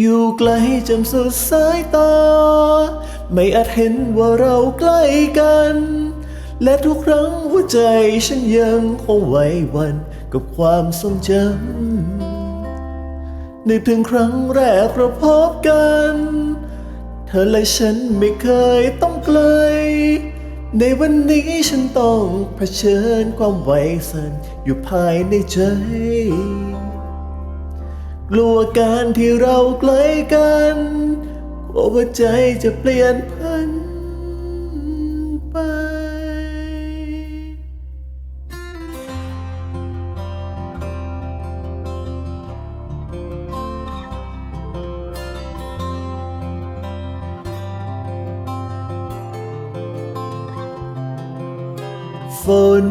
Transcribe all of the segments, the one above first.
อยู่ไกลจนสุดสายตา ไม่อาจเห็นว่าเราใกล้กัน และทุกครั้งหัวใจฉันยังคงไหวหวันกับความทรงจำนึกถึงครั้งแรกเราพบกัน เธอและฉันไม่เคยต้องไกล ในวันนี้ฉันต้องเผชิญความไหวสั่นอยู่ภายในใจ กลัวการที่เราใกล้กันกลัวว่าใจจะเปลี่ยนพันไป ฝน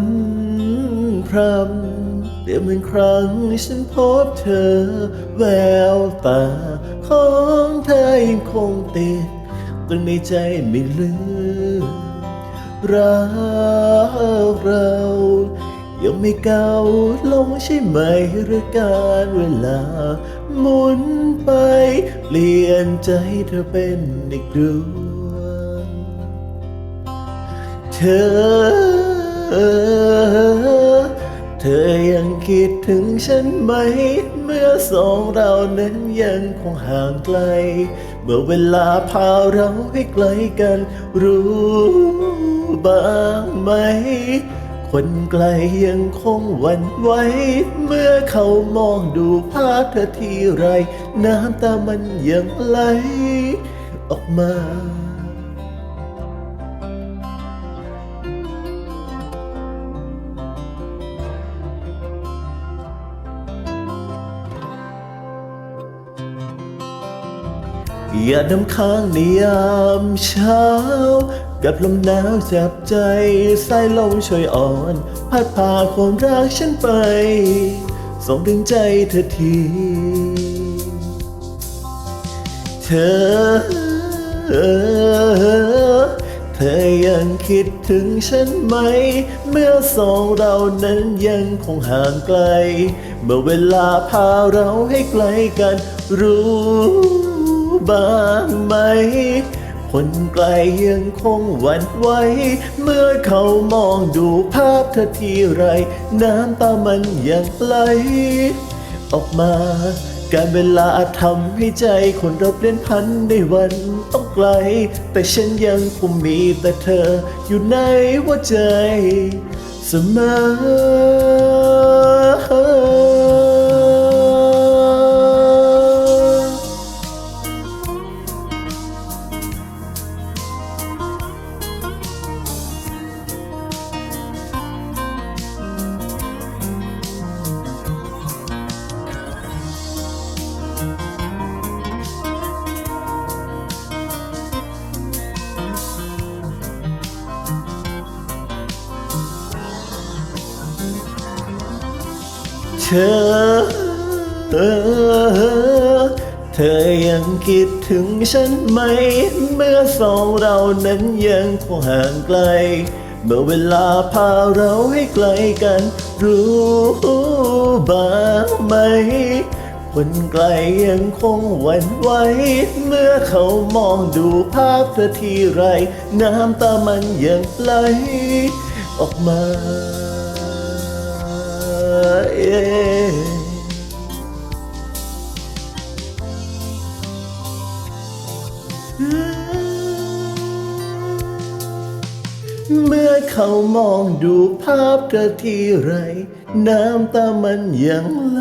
พรำ เปรียบเหมือนครั้งฉันพบเธอ แววตาของเธอยังคงติดตรึงในใจไม่ลืมรักเรายังไม่เก่าลงใช่ไหมหรือการเวลา หมุนไป เปลี่ยนใจเธอเป็นอีกดวงเธอ คิดถึงฉันไหม เมื่อสองเรานั้นยังคงห่างไกล เมื่อเวลาพาเราให้ไกลกัน รู้บ้างไหม คนไกลยังคงหวั่นไหวเมื่อเขามองดูภาพเธอทีไร น้ำตามันยังไหลออกมา อย่าดำค้างในยามเช้า กับลมหนาวจับใจสายลมช่วยอ่อน พัดพาความรักฉันไป ส่งถึงใจเธอที เธอ เธอยังคิดถึงฉันไหม เมื่อสองเรานั้นยังคงห่างไกล เมื่อเวลาพาเราให้ไกลกันรู้ บ้างไหม คนไกลยังคงหวั่นไหว เมื่อเขามองดูภาพเธอทีไร น้ำตามันยังไหล ออกมา การเวลาอาจทำให้ใจคนเราเปลี่ยนพันในวันต้องไกล แต่ฉันยังคงมีแต่เธออยู่ในหัวใจเสมอ เธอ เธอยังคิดถึงฉันไหม เมื่อสองเรานั้นยังคงห่างไกล เมื่อเวลาพาเราให้ไกลกัน รู้บ้างไหม คนไกลยังคงหวั่นไหว เมื่อเขามองดูภาพเธอทีไร น้ำตามันยังไหลออกมา เมื่อเขามองดูภาพเธอทีไร น้ำตามันยังไหล